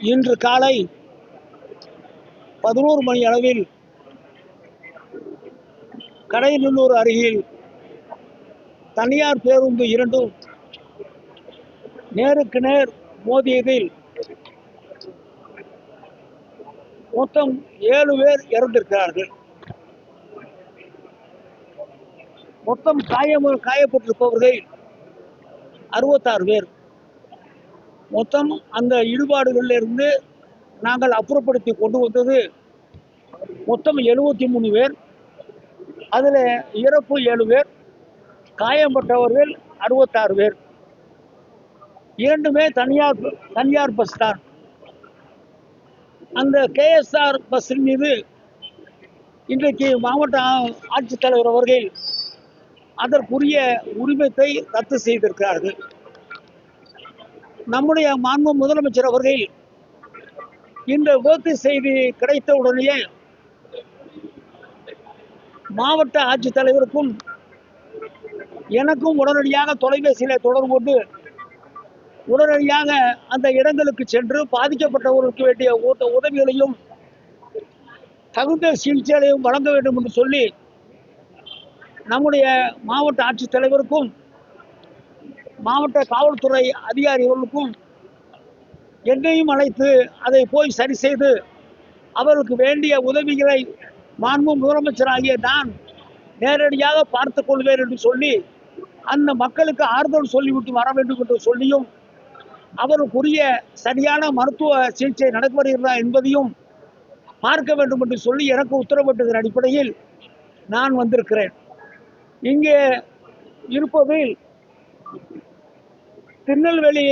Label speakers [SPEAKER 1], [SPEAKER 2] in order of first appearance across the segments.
[SPEAKER 1] இன்று காலை பதினோரு மணி அளவில் கடையநல்லூர் அருகில் தனியார் பேருந்து இரண்டும் நேருக்கு நேர் மோதியதில் மொத்தம் ஏழு பேர் இறந்திருக்கிறார்கள். மொத்தம் காயம் காயப்பட்டிருப்பவர்கள் அறுபத்தாறு பேர். மொத்தம் அந்த ஈடுபாடுகளிலிருந்து நாங்கள் அப்புறப்படுத்தி கொண்டு வந்தது மொத்தம் எழுபத்தி மூணு பேர். அதில் இறப்பு ஏழு பேர் காயம்பட்டவர்கள் அறுபத்தாறு பேர். இரண்டுமே தனியார் தனியார் பஸ் தான். அந்த கேஎஸ்ஆர் பஸ்ஸின் மீது இன்றைக்கு மாவட்ட ஆட்சித்தலைவர் அவர்கள் அதற்குரிய உரிமத்தை ரத்து செய்திருக்கிறார்கள். நம்முடைய மாண்பு முதலமைச்சர் அவர்கள் இந்த விபத்து செய்தி கிடைத்த உடனேயே மாவட்ட ஆட்சித்தலைவருக்கும் எனக்கும் உடனடியாக தொலைபேசியில் தொடர்பு கொண்டு உடனடியாக அந்த இடங்களுக்கு சென்று பாதிக்கப்பட்டவர்களுக்கு வேண்டிய உத- உதவிகளையும் தகுந்த சிகிச்சைகளையும் வழங்க வேண்டும் என்று சொல்லி நம்முடைய மாவட்ட ஆட்சித்தலைவருக்கும் மாவட்ட காவல்துறை அதிகாரிகளுக்கும் என்னையும் அழைத்து அதை போய் சரி செய்து அவருக்கு வேண்டிய உதவிகளை மாண்பு முதலமைச்சராகிய நான் நேரடியாக பார்த்து கொள்வேன் என்று சொல்லி அந்த மக்களுக்கு ஆறுதல் சொல்லிவிட்டு வர வேண்டும் என்று சொல்லியும் அவருக்குரிய சரியான மருத்துவ சிகிச்சை நடைபெறுகிறதா என்பதையும் பார்க்க வேண்டும் என்று சொல்லி எனக்கு உத்தரவிட்டதன் அடிப்படையில் நான் வந்திருக்கிறேன். இங்கே இருப்பதில் திருநெல்வேலி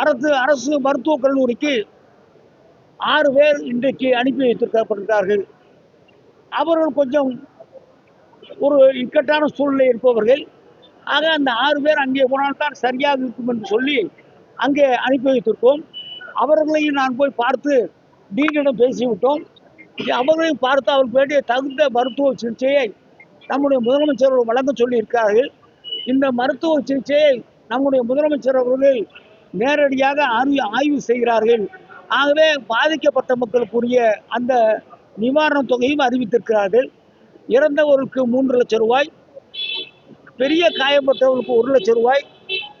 [SPEAKER 1] அரசு அரசு மருத்துவக் கல்லூரிக்கு ஆறு பேர் இன்றைக்கு அனுப்பி வைத்திருக்கப்பட்டிருக்கிறார்கள். அவர்கள் கொஞ்சம் ஒரு இக்கட்டான சூழ்நிலை இருப்பவர்கள். ஆக அந்த ஆறு பேர் அங்கே போனால்தான் சரியாக இருக்கும் என்று சொல்லி அங்கே அனுப்பி வைத்திருக்கோம் அவர்களையும் நான் போய் பார்த்து டீனிடம் பேசிவிட்டோம். அவர்களையும் பார்த்து அவருக்கு வேண்டிய தகுந்த மருத்துவ சிகிச்சையை நம்முடைய முதலமைச்சர் வழங்க சொல்லியிருக்கிறார்கள். இந்த மருத்துவ சிகிச்சையை நம்முடைய முதலமைச்சர் அவர்கள் நேரடியாக ஆய்வு ஆய்வு செய்கிறார்கள். ஆகவே பாதிக்கப்பட்ட மக்களுக்குரிய அந்த நிவாரணத் தொகையும் அறிவித்திருக்கிறார்கள். இறந்தவருக்கு மூன்று லட்சம் ரூபாய் பெரிய காயப்பட்டவர்களுக்கு ஒரு லட்சம் ரூபாய்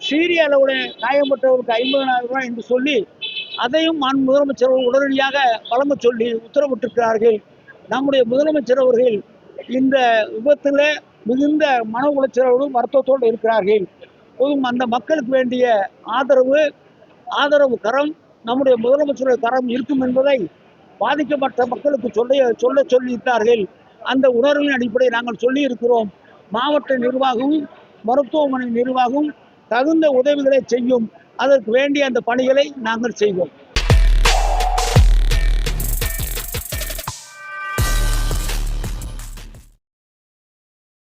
[SPEAKER 1] சீரிய அளவுடைய காயப்பட்டவர்களுக்கு ஐம்பதனாயிரம் ரூபாய் என்று சொல்லி அதையும் மான் முதலமைச்சர் அவர்கள் உடனடியாக வழங்க சொல்லி உத்தரவிட்டிருக்கிறார்கள். நம்முடைய முதலமைச்சர் அவர்கள் இந்த விபத்தில் மிகுந்த மன உளைச்சலோடு வருத்தத்தோடு இருக்கிறார்கள். அந்த மக்களுக்கு வேண்டிய ஆதரவு ஆதரவு கரம் நம்முடைய முதலமைச்சருடைய கரம் இருக்கும் என்பதை பாதிக்கப்பட்ட மக்களுக்கு சொல்ல சொல்ல சொல்லியிருந்தார்கள் அந்த உணர்வின் அடிப்படையில் நாங்கள் சொல்லி இருக்கிறோம் மாவட்ட நிர்வாகமும் மருத்துவமனை நிர்வாகமும் தகுந்த உதவிகளை செய்யும். அதற்கு வேண்டிய அந்த பணிகளை நாங்கள் செய்வோம்.